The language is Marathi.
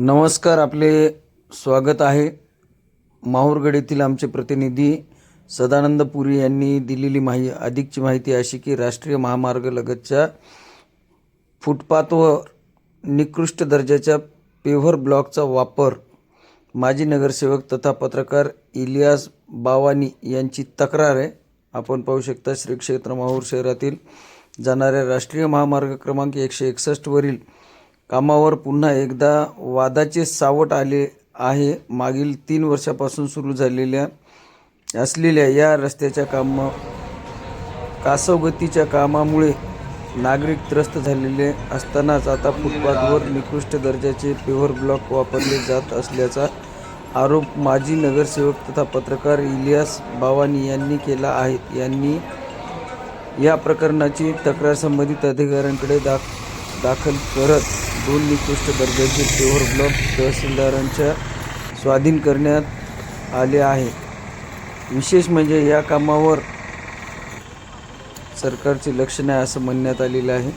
नमस्कार आपले स्वागत आहे. माहूरगड येथील आमचे प्रतिनिधी सदानंद पुरी यांनी दिलेली माहि अधिकची माहिती अशी की राष्ट्रीय महामार्ग लगतच्या फुटपाथवर निकृष्ट दर्जाच्या पेव्हर ब्लॉकचा वापर माजी नगरसेवक तथा पत्रकार इलियास बावानी यांची तक्रार आहे आपण पाहू शकता. श्री क्षेत्र माहूर शहरातील जाणाऱ्या राष्ट्रीय महामार्ग क्रमांक एकशे एकसष्टवरील कामावर पुन्हा एकदा वादाचे सावट आले आहे. मागील तीन वर्षापासून सुरू झालेल्या असलेल्या या रस्त्याच्या काम कासवगतीच्या कामामुळे नागरिक त्रस्त झालेले असतानाच आता फुटपाथवर निकृष्ट दर्जाचे पेव्हर ब्लॉक वापरले जात असल्याचा आरोप माजी नगरसेवक तथा पत्रकार इलियास बावानी यांनी केला आहे. यांनी या प्रकरणाची तक्रार संबंधित अधिकाऱ्यांकडे दाख दाखल करत दोन निकृष्ट दर्जाचे पेव्हर ब्लॉक तहसीलदारांच्या स्वाधीन करण्यात आले आहे. विशेष म्हणजे या कामावर सरकारचे लक्ष नाही असं म्हणण्यात आलेलं आहे.